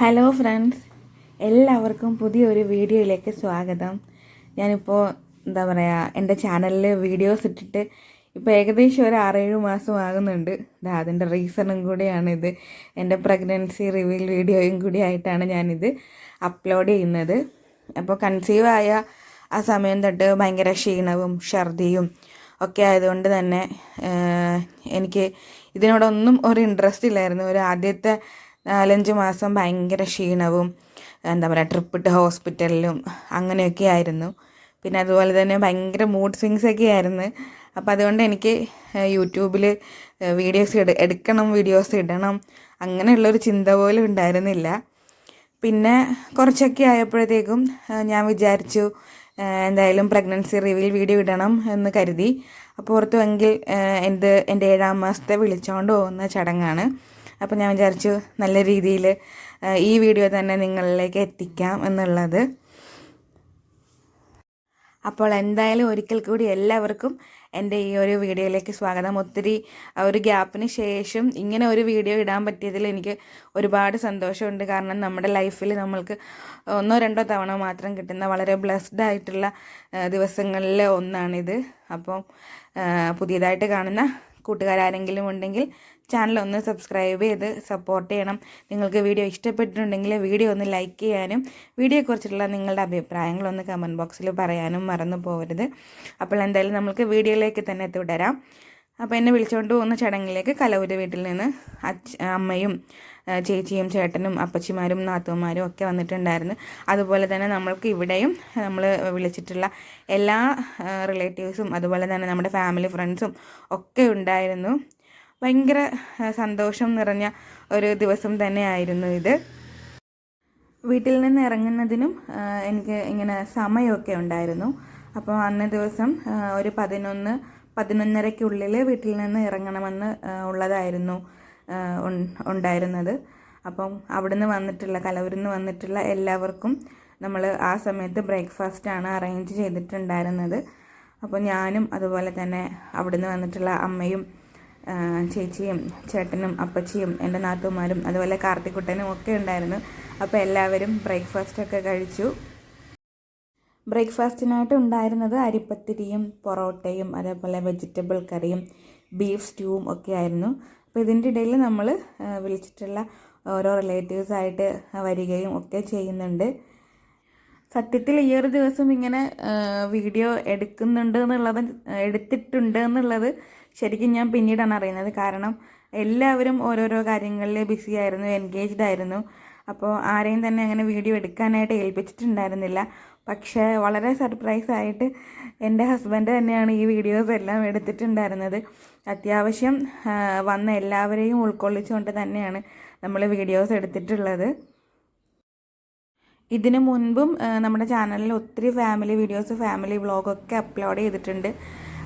Hello friends എല്ലാവർക്കും പുതിയൊരു വീഡിയോയിലേക്ക് സ്വാഗതം. ഞാനിപ്പോൾ എന്താ പറയുക എന്റെ ചാനലിൽ വീഡിയോസ് ഇട്ടിട്ട് ഇപ്പോൾ ഏകദേശം ഒരു ആറേഴ് മാസം ആകുന്നുണ്ട്. അതിന്റെ റീസണും കൂടിയാണിത്. എന്റെ പ്രഗ്നൻസി റിവീൽ വീഡിയോയും കൂടി ആയിട്ടാണ് ഞാനിത് അപ്ലോഡ് ചെയ്യുന്നത്. അപ്പോൾ കൺസീവ് ആയ ആ സമയം തൊട്ട് ഭയങ്കര ക്ഷീണവും ഛർദിയും ഒക്കെ ആയതുകൊണ്ട് തന്നെ എനിക്ക് ഇതിനോടൊന്നും ഒരു ഇൻട്രസ്റ്റ് ഇല്ലായിരുന്നു. ഒരു ആദ്യത്തെ നാലഞ്ച് മാസം ഭയങ്കര ക്ഷീണവും എന്താ പറയുക ട്രിപ്പ് ഇട്ട് ഹോസ്പിറ്റലിലും അങ്ങനെയൊക്കെ ആയിരുന്നു. പിന്നെ അതുപോലെ തന്നെ ഭയങ്കര മൂഡ് സ്വിങ്സ് ഒക്കെ ആയിരുന്നു. അപ്പോൾ അതുകൊണ്ട് എനിക്ക് യൂട്യൂബിൽ വീഡിയോസ് എടു എടുക്കണം വീഡിയോസ് ഇടണം അങ്ങനെയുള്ളൊരു ചിന്ത പോലും ഉണ്ടായിരുന്നില്ല. പിന്നെ കുറച്ചൊക്കെ ആയപ്പോഴത്തേക്കും ഞാൻ വിചാരിച്ചു എന്തായാലും പ്രഗ്നൻസി റിവീൽ വീഡിയോ ഇടണം എന്ന് കരുതി. അപ്പോൾ ഓർത്തുവെങ്കിൽ എന്ത് എന്റെ ഏഴാം മാസത്തെ വിളിച്ചുകൊണ്ട് പോകുന്ന ചടങ്ങാണ്. അപ്പോൾ ഞാൻ വിചാരിച്ചു നല്ല രീതിയിൽ ഈ വീഡിയോ തന്നെ നിങ്ങളിലേക്ക് എത്തിക്കാം എന്നുള്ളത്. അപ്പോൾ എന്തായാലും ഒരിക്കൽ കൂടി എല്ലാവർക്കും എന്റെ ഈ ഒരു വീഡിയോയിലേക്ക് സ്വാഗതം. ഒത്തിരി ഒരു ഗ്യാപ്പിന് ശേഷം ഇങ്ങനെ ഒരു വീഡിയോ ഇടാൻ പറ്റിയതിൽ എനിക്ക് ഒരുപാട് സന്തോഷമുണ്ട്. കാരണം നമ്മുടെ ലൈഫിൽ നമ്മൾക്ക് ഒന്നോ രണ്ടോ തവണ മാത്രം കിട്ടുന്ന വളരെ ബ്ലെസ്ഡ് ആയിട്ടുള്ള ദിവസങ്ങളിൽ ഒന്നാണിത്. അപ്പം പുതിയതായിട്ട് കാണുന്ന കൂട്ടുകാരാരെങ്കിലും ഉണ്ടെങ്കിൽ ചാനൽ ഒന്ന് സബ്സ്ക്രൈബ് ചെയ്ത് സപ്പോർട്ട് ചെയ്യണം. നിങ്ങൾക്ക് വീഡിയോ ഇഷ്ടപ്പെട്ടിട്ടുണ്ടെങ്കിൽ വീഡിയോ ഒന്ന് ലൈക്ക് ചെയ്യാനും വീഡിയോയെക്കുറിച്ചുള്ള നിങ്ങളുടെ അഭിപ്രായങ്ങളൊന്ന് കമന്റ് ബോക്സിൽ പറയാനും മറന്നു പോകരുത് അപ്പോൾ എന്തായാലും നമുക്ക് വീഡിയോയിലേക്ക് തന്നെ തുടരാം. അപ്പോൾ എന്നെ വിളിച്ചുകൊണ്ട് പോകുന്ന ചടങ്ങിലേക്ക് കലവൂര് വീട്ടിൽ നിന്ന് അച്ഛ അമ്മയും ചേച്ചിയും ചേട്ടനും അപ്പച്ചിമാരും നാത്തുമാരും ഒക്കെ വന്നിട്ടുണ്ടായിരുന്നു. അതുപോലെ തന്നെ നമ്മൾക്ക് ഇവിടെയും നമ്മൾ വിളിച്ചിട്ടുള്ള എല്ലാ റിലേറ്റീവ്സും അതുപോലെ തന്നെ നമ്മുടെ ഫാമിലി ഫ്രണ്ട്സും ഒക്കെ ഉണ്ടായിരുന്നു. ഭയങ്കര സന്തോഷം നിറഞ്ഞ ഒരു ദിവസം തന്നെയായിരുന്നു ഇത്. വീട്ടിൽ നിന്ന് ഇറങ്ങുന്നതിനും എനിക്ക് ഇങ്ങനെ സമയമൊക്കെ ഉണ്ടായിരുന്നു. അപ്പോൾ അന്നേ ദിവസം ഒരു പതിനൊന്ന് പതിനൊന്നരയ്ക്കുള്ളിൽ വീട്ടിൽ നിന്ന് ഇറങ്ങണമെന്ന് ഉള്ളതായിരുന്നു. ഉണ്ടായിരുന്നത്. അപ്പം അവിടുന്ന് വന്നിട്ടുള്ള കലവൂരിൽ നിന്ന് വന്നിട്ടുള്ള എല്ലാവർക്കും നമ്മൾ ആ സമയത്ത് ബ്രേക്ക്ഫാസ്റ്റാണ് അറേഞ്ച് ചെയ്തിട്ടുണ്ടായിരുന്നത്. അപ്പോൾ ഞാനും അതുപോലെ തന്നെ അവിടുന്ന് വന്നിട്ടുള്ള അമ്മയും ചേച്ചിയും ചേട്ടനും അപ്പച്ചിയും എന്റെ നാത്തുമാരും അതുപോലെ കാർത്തിക്കുട്ടനും ഒക്കെ ഉണ്ടായിരുന്നു. അപ്പോൾ എല്ലാവരും ബ്രേക്ക്ഫാസ്റ്റൊക്കെ കഴിച്ചു. ബ്രേക്ക്ഫാസ്റ്റിനായിട്ട് ഉണ്ടായിരുന്നത് അരിപ്പത്തിരിയും പൊറോട്ടയും അതേപോലെ വെജിറ്റബിൾ കറിയും ബീഫ് സ്റ്റൂവും ഒക്കെ ആയിരുന്നു. അപ്പോൾ ഇതിന്റെ ഇടയിൽ നമ്മൾ വിളിച്ചിട്ടുള്ള ഓരോ റിലേറ്റീവ്സായിട്ട് വരികയും ഒക്കെ ചെയ്യുന്നുണ്ട്. സത്യത്തിൽ ഈ ഒരു ദിവസം ഇങ്ങനെ വീഡിയോ എടുക്കുന്നുണ്ട് എന്നുള്ളത് എടുത്തിട്ടുണ്ട് എന്നുള്ളത് ശരിക്കും ഞാൻ പിന്നീടാണ് അറിയുന്നത്. കാരണം എല്ലാവരും ഓരോരോ കാര്യങ്ങളിൽ ബിസി ആയിരുന്നു എൻഗേജ്ഡ് ആയിരുന്നു. അപ്പോൾ ആരെയും തന്നെ അങ്ങനെ വീഡിയോ എടുക്കാനായിട്ട് ഏൽപ്പിച്ചിട്ടുണ്ടായിരുന്നില്ല. പക്ഷേ വളരെ സർപ്രൈസ് ആയിട്ട് എന്റെ ഹസ്ബൻഡ് തന്നെയാണ് ഈ വീഡിയോസ് എല്ലാം എടുത്തിട്ടുണ്ടായിരുന്നത്. അത്യാവശ്യം വന്ന എല്ലാവരെയും ഉൾക്കൊള്ളിച്ചുകൊണ്ട് തന്നെയാണ് നമ്മൾ വീഡിയോസ് എടുത്തിട്ടുള്ളത്. ഇതിനു മുൻപും നമ്മുടെ ചാനലിൽ ഒത്തിരി ഫാമിലി വീഡിയോസ് ഫാമിലി വ്ളോഗൊക്കെ അപ്ലോഡ് ചെയ്തിട്ടുണ്ട്.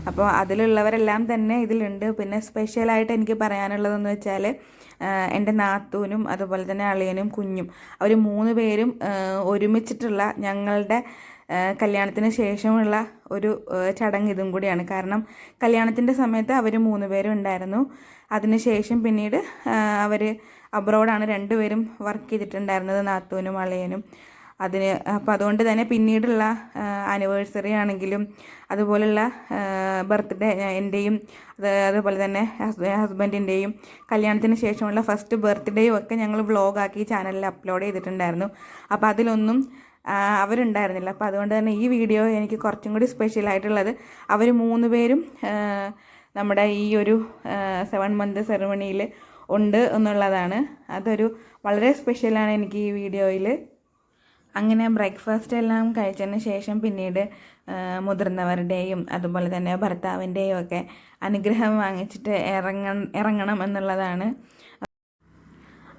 അപ്പോൾ അതിലുള്ളവരെല്ലാം തന്നെ ഇതിലുണ്ട്. പിന്നെ സ്പെഷ്യലായിട്ട് എനിക്ക് പറയാനുള്ളതെന്ന് വെച്ചാൽ എന്റെ നാത്തൂനും അതുപോലെ തന്നെ അളിയനും കുഞ്ഞും അവർ മൂന്ന് പേരും ഒരുമിച്ചിട്ടുള്ള ഞങ്ങളുടെ കല്യാണത്തിന് ശേഷമുള്ള ഒരു ചടങ്ങ് ഇതും കൂടിയാണ്. കാരണം കല്യാണത്തിന്റെ സമയത്ത് അവർ മൂന്ന് പേരും ഉണ്ടായിരുന്നു. അതിനുശേഷം പിന്നീട് അവർ അബ്രോഡാണ് രണ്ടുപേരും വർക്ക് ചെയ്തിട്ടുണ്ടായിരുന്നത് നാത്തൂനും അളിയനും. അതിന് അപ്പോൾ അതുകൊണ്ട് തന്നെ പിന്നീടുള്ള ആനിവേഴ്സറി ആണെങ്കിലും അതുപോലുള്ള ബർത്ത്ഡേ എന്റെയും അത് അതുപോലെ തന്നെ ഹസ്ബൻഡിന്റെയും കല്യാണത്തിന് ശേഷമുള്ള ഫസ്റ്റ് ബർത്ത്ഡേയും ഒക്കെ ഞങ്ങൾ വ്ളോഗാക്കി ചാനലിൽ അപ്ലോഡ് ചെയ്തിട്ടുണ്ടായിരുന്നു. അപ്പോൾ അതിലൊന്നും അവരുണ്ടായിരുന്നില്ല. അപ്പോൾ അതുകൊണ്ട് തന്നെ ഈ വീഡിയോ എനിക്ക് കുറച്ചും കൂടി സ്പെഷ്യൽ ആയിട്ടുള്ളത് അവർ മൂന്ന് പേരും നമ്മുടെ ഈ ഒരു സെവൻ മന്ത് സെറമണിയിൽ ഉണ്ട് എന്നുള്ളതാണ്. അതൊരു വളരെ സ്പെഷ്യലാണ് എനിക്ക് ഈ വീഡിയോയിൽ അങ്ങനെ ബ്രേക്ക്ഫാസ്റ്റ് എല്ലാം കഴിച്ചതിന് ശേഷം പിന്നീട് മുതിർന്നവരുടെയും അതുപോലെ തന്നെ ഭർത്താവിന്റെയും ഒക്കെ അനുഗ്രഹം വാങ്ങിച്ചിട്ട് ഇറങ്ങ ഇറങ്ങണം എന്നുള്ളതാണ്.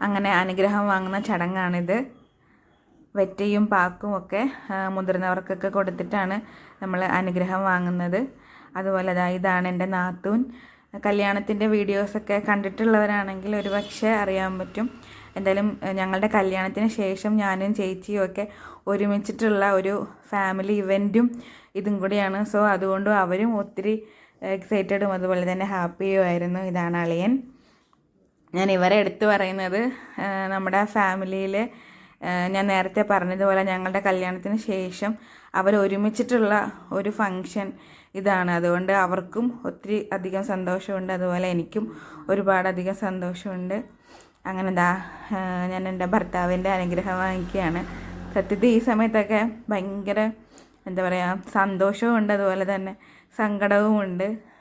അങ്ങനെ അനുഗ്രഹം വാങ്ങുന്ന ചടങ്ങാണിത്. വെറ്റയും പാക്കും ഒക്കെ മുതിർന്നവർക്കൊക്കെ കൊടുത്തിട്ടാണ് നമ്മൾ അനുഗ്രഹം വാങ്ങുന്നത്. അതുപോലെ ഇതാണ് എന്റെ നാത്തൂൻ. കല്യാണത്തിന്റെ വീഡിയോസൊക്കെ കണ്ടിട്ടുള്ളവരാണെങ്കിൽ ഒരു പക്ഷേ അറിയാൻ പറ്റും. എന്തായാലും ഞങ്ങളുടെ കല്യാണത്തിന് ശേഷം ഞാനും ചേച്ചിയും ഒക്കെ ഒരുമിച്ചിട്ടുള്ള ഒരു ഫാമിലി ഇവന്റും ഇതും കൂടിയാണ്. സോ അതുകൊണ്ടും അവരും ഒത്തിരി എക്സൈറ്റഡും അതുപോലെ തന്നെ ഹാപ്പിയും ആയിരുന്നു ഇതാണ് അളിയൻ. ഞാൻ ഇവരെ എടുത്തു പറയുന്നത് നമ്മുടെ ഫാമിലിയിൽ ഞാൻ നേരത്തെ പറഞ്ഞതുപോലെ ഞങ്ങളുടെ കല്യാണത്തിന് ശേഷം അവർ ഒരുമിച്ചിട്ടുള്ള ഒരു ഫങ്ഷൻ ഇതാണ്. അതുകൊണ്ട് അവർക്കും ഒത്തിരി അധികം സന്തോഷമുണ്ട്. അതുപോലെ എനിക്കും ഒരുപാടധികം സന്തോഷമുണ്ട്. അങ്ങനെ ദാ ഞാൻ എന്റെ ഭർത്താവിന്റെ അനുഗ്രഹം വാങ്ങിക്കുകയാണ്. സത്യത്തിൽ ഈ സമയത്തൊക്കെ ഭയങ്കര എന്താ പറയുക സന്തോഷവുമുണ്ട്. അതുപോലെ തന്നെ സങ്കടവുമുണ്ട്.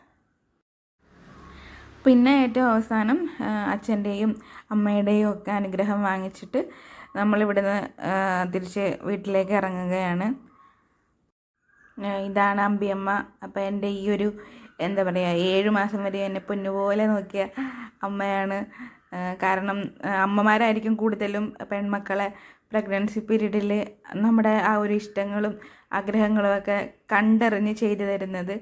പിന്നെ ഏറ്റവും അവസാനം അച്ഛന്റെയും അമ്മയുടെയും ഒക്കെ അനുഗ്രഹം വാങ്ങിച്ചിട്ട് നമ്മളിവിടുന്ന് തിരിച്ച് വീട്ടിലേക്ക് ഇറങ്ങുകയാണ്. ഇതാണ് അമ്പിയമ്മ. അപ്പോൾ എന്റെ ഈ ഒരു എന്താ പറയുക ഏഴ് മാസം വരെ എന്നെ പൊന്നുപോലെ നോക്കിയ അമ്മയാണ്. കാരണം അമ്മമാരായിരിക്കും കൂടുതലും പെൺമക്കളെ പ്രഗ്നൻസി പീരീഡിൽ നമ്മുടെ ആ ഒരു ഇഷ്ടങ്ങളും ആഗ്രഹങ്ങളും ഒക്കെ കണ്ടറിഞ്ഞ് ചെയ്തു തരുന്നത്.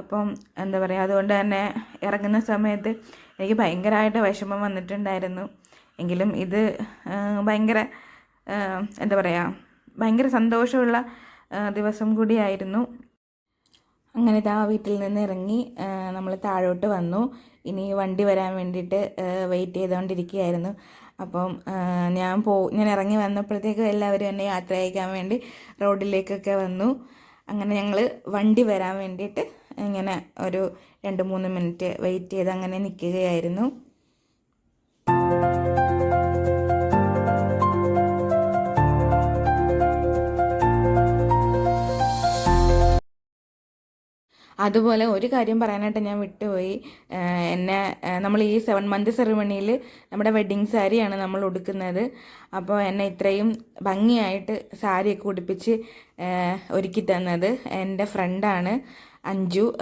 അപ്പം എന്താ പറയുക അതുകൊണ്ട് തന്നെ ഇറങ്ങുന്ന സമയത്ത് എനിക്ക് ഭയങ്കരമായിട്ട് വിഷമം വന്നിട്ടുണ്ടായിരുന്നു. എങ്കിലും ഇത് ഭയങ്കര എന്താ പറയുക ഭയങ്കര സന്തോഷമുള്ള ദിവസം കൂടിയായിരുന്നു. അങ്ങനെ ആ വീട്ടിൽ നിന്ന് ഇറങ്ങി നമ്മൾ താഴോട്ട് വന്നു. ഇനി വണ്ടി വരാൻ വേണ്ടിയിട്ട് വെയിറ്റ് ചെയ്തുകൊണ്ടിരിക്കുകയായിരുന്നു അപ്പം ഞാൻ പോ ഞാൻ ഇറങ്ങി വന്നപ്പോഴത്തേക്കും എല്ലാവരും എന്നെ യാത്ര അയക്കാൻ വേണ്ടി റോഡിലേക്കൊക്കെ വന്നു. അങ്ങനെ ഞങ്ങൾ വണ്ടി വരാൻ വേണ്ടിയിട്ട് ഇങ്ങനെ ഒരു രണ്ട് മൂന്ന് മിനിറ്റ് വെയിറ്റ് ചെയ്ത് അങ്ങനെ നിൽക്കുകയായിരുന്നു അതുപോലെ ഒരു കാര്യം പറയാനായിട്ട് ഞാൻ വിട്ടുപോയി. എന്നെ നമ്മൾ ഈ സെവൻ മന്ത് സെറിമണിയിൽ നമ്മുടെ വെഡ്ഡിങ് സാരിയാണ് നമ്മൾ ഉടുക്കുന്നത്. അപ്പോൾ എന്നെ ഇത്രയും ഭംഗിയായിട്ട് സാരിയൊക്കെ ഉടുപ്പിച്ച് ഒരുക്കി തന്നത് എന്റെ ഫ്രണ്ടാണ് അഞ്ജു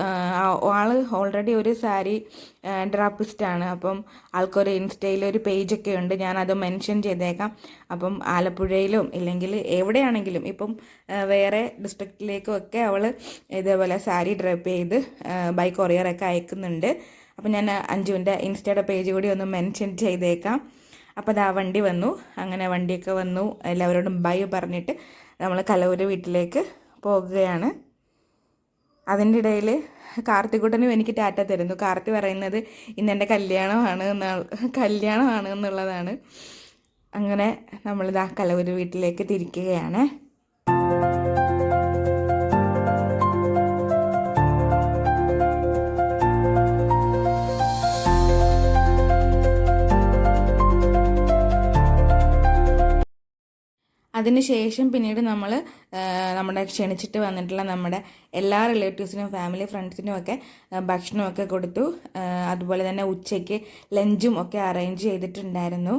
ആൾ ഓൾറെഡി ഒരു സാരി ഡ്രാപ്പിസ്റ്റാണ് അപ്പം ആൾക്കൊരു ഇൻസ്റ്റയിൽ ഒരു പേജൊക്കെ ഉണ്ട്. ഞാനത് മെൻഷൻ ചെയ്തേക്കാം. അപ്പം ആലപ്പുഴയിലും ഇല്ലെങ്കിൽ എവിടെയാണെങ്കിലും ഇപ്പം വേറെ ഡിസ്ട്രിക്റ്റിലേക്കും ഒക്കെ അവൾ ഇതേപോലെ സാരി ഡ്രപ്പ് ചെയ്ത് ബൈ കൊറിയറൊക്കെ അയക്കുന്നുണ്ട്. അപ്പം ഞാൻ അഞ്ജുവിന്റെ ഇൻസ്റ്റയുടെ പേജ് കൂടി ഒന്ന് മെൻഷൻ ചെയ്തേക്കാം. അപ്പോൾ അത് ആ വണ്ടി വന്നു. അങ്ങനെ വണ്ടിയൊക്കെ വന്നു. എല്ലാവരോടും ബൈ പറഞ്ഞിട്ട് നമ്മൾ കലവൂർ വീട്ടിലേക്ക് പോകുകയാണ് അതിന്റെ ഇടയിൽ കാർത്തിക്കുട്ടനും എനിക്ക് ടാറ്റ തരുന്നു. കാർത്തി പറയുന്നത് ഇന്ന് എന്റെ കല്യാണമാണ് എന്നാണ് കല്യാണമാണ് എന്നുള്ളതാണ്. അങ്ങനെ നമ്മളിതാ കലവൂർ വീട്ടിലേക്ക് തിരിക്കുകയാണ്. അതിനുശേഷം പിന്നീട് നമ്മൾ നമ്മുടെ ക്ഷണിച്ചിട്ട് വന്നിട്ടുള്ള നമ്മുടെ എല്ലാ റിലേറ്റീവ്സിനും ഫാമിലി ഫ്രണ്ട്സിനും ഒക്കെ ഭക്ഷണമൊക്കെ കൊടുത്തു. അതുപോലെ തന്നെ ഉച്ചയ്ക്ക് ലഞ്ചും ഒക്കെ അറേഞ്ച് ചെയ്തിട്ടുണ്ടായിരുന്നു.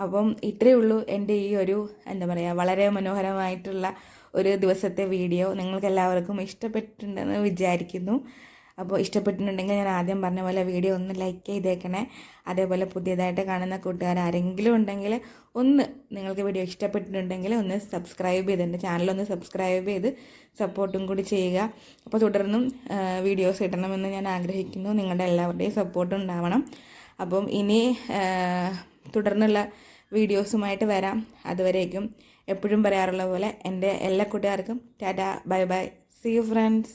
അപ്പം ഇത്രയേ ഉള്ളൂ എന്റെ ഈ ഒരു എന്താ പറയുക വളരെ മനോഹരമായിട്ടുള്ള ഒരു ദിവസത്തെ വീഡിയോ നിങ്ങൾക്ക് എല്ലാവർക്കും ഇഷ്ടപ്പെട്ടിട്ടുണ്ടെന്ന് വിചാരിക്കുന്നു. അപ്പോൾ ഇഷ്ടപ്പെട്ടിട്ടുണ്ടെങ്കിൽ ഞാൻ ആദ്യം പറഞ്ഞ പോലെ വീഡിയോ ഒന്ന് ലൈക്ക് ചെയ്തേക്കണേ. അതേപോലെ പുതിയതായിട്ട് കാണുന്ന കൂട്ടുകാർ ആരെങ്കിലും ഉണ്ടെങ്കിൽ ഒന്ന് നിങ്ങൾക്ക് വീഡിയോ ഇഷ്ടപ്പെട്ടിട്ടുണ്ടെങ്കിൽ ഒന്ന് സബ്സ്ക്രൈബ് ചെയ്ത് എന്റെ ചാനലൊന്ന് സബ്സ്ക്രൈബ് ചെയ്ത് സപ്പോർട്ടും കൂടി ചെയ്യുക. അപ്പോൾ തുടർന്നും വീഡിയോസ് ഇടണമെന്ന് ഞാൻ ആഗ്രഹിക്കുന്നു. നിങ്ങളുടെ എല്ലാവരുടെയും സപ്പോർട്ട് ഉണ്ടാവണം. അപ്പം ഇനി തുടർന്നുള്ള വീഡിയോസുമായിട്ട് വരാം. അതുവരേക്കും എപ്പോഴും പറയാറുള്ള പോലെ എന്റെ എല്ലാ കൂട്ടുകാർക്കും tata bye bye. See you friends